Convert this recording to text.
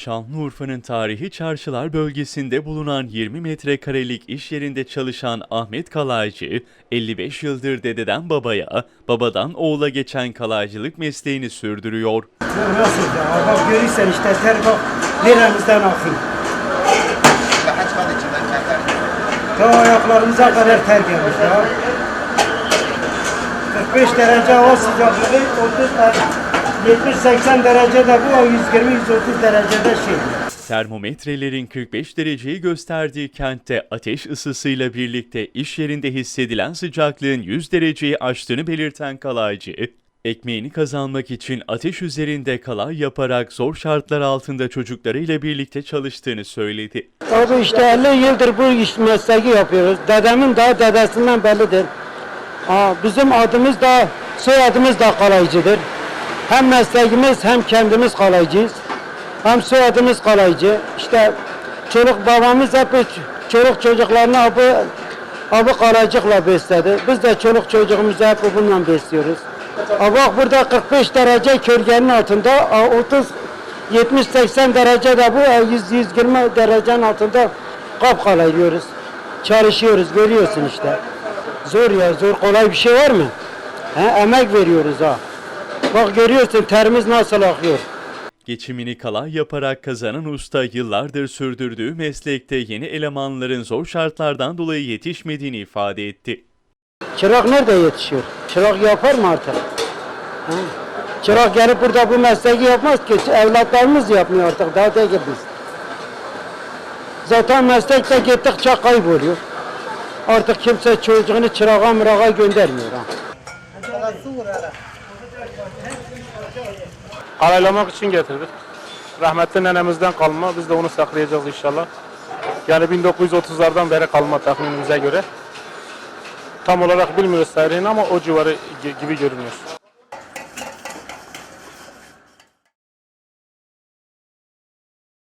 Şanlıurfa'nın tarihi çarşılar bölgesinde bulunan 20 metrekarelik iş yerinde çalışan Ahmet Kalaycı, 55 yıldır dededen babaya, babadan oğula geçen kalaycılık mesleğini sürdürüyor. Nasıl ya? Bak görürsen işte ter bak neremizden. Ta ayaklarımıza kadar ter gelmiş ya. 45 derece hava sıcaklığı, 30 derece, 70-80 derecede bu, 120-130 derecede şey. Termometrelerin 45 dereceyi gösterdiği kentte ateş ısısıyla birlikte iş yerinde hissedilen sıcaklığın 100 dereceyi aştığını belirten kalaycı, ekmeğini kazanmak için ateş üzerinde kalay yaparak zor şartlar altında çocuklarıyla birlikte çalıştığını söyledi. Abi işte 50 yıldır bu iş mesleği yapıyoruz. Dedemin daha dedesinden bellidir. Aa, bizim adımız da soyadımız da kalaycıdır. Hem mesleğimiz hem kendimiz kalaycıyız. Hem soyadımız kalaycı. İşte çoluk babamız hep çoluk çocuklarını abi, abi kalaycılıkla besledi. Biz de çoluk çocuğumuzu hep bununla besliyoruz. Bak burada 45 derece kölgenin altında aa, 30 70-80 derecede bu 100-120 derecenin altında kapkalayıyoruz. Çalışıyoruz görüyorsun işte. Zor ya zor kolay bir şey var mı? He, emek veriyoruz ha. Bak görüyorsun terimiz nasıl akıyor. Geçimini kalay yaparak kazanan usta yıllardır sürdürdüğü meslekte yeni elemanların zor şartlardan dolayı yetişmediğini ifade etti. Çırak nerede yetişiyor? Çırak yapar mı artık? He? Çırak gelip burada bu mesleği yapmaz ki. Evlatlarımız yapmıyor artık daha değil biz. Zaten meslekte gittikçe kayboluyor. Artık kimse çocuğunu çırağa mırağa göndermiyor. Ha. Kalaylamak için getirdik. Rahmetli nenemizden kalma. Biz de onu saklayacağız inşallah. Yani 1930'lardan beri kalma tahminimize göre. Tam olarak bilmiyoruz tarihini ama o civarı gi- gibi görünüyor.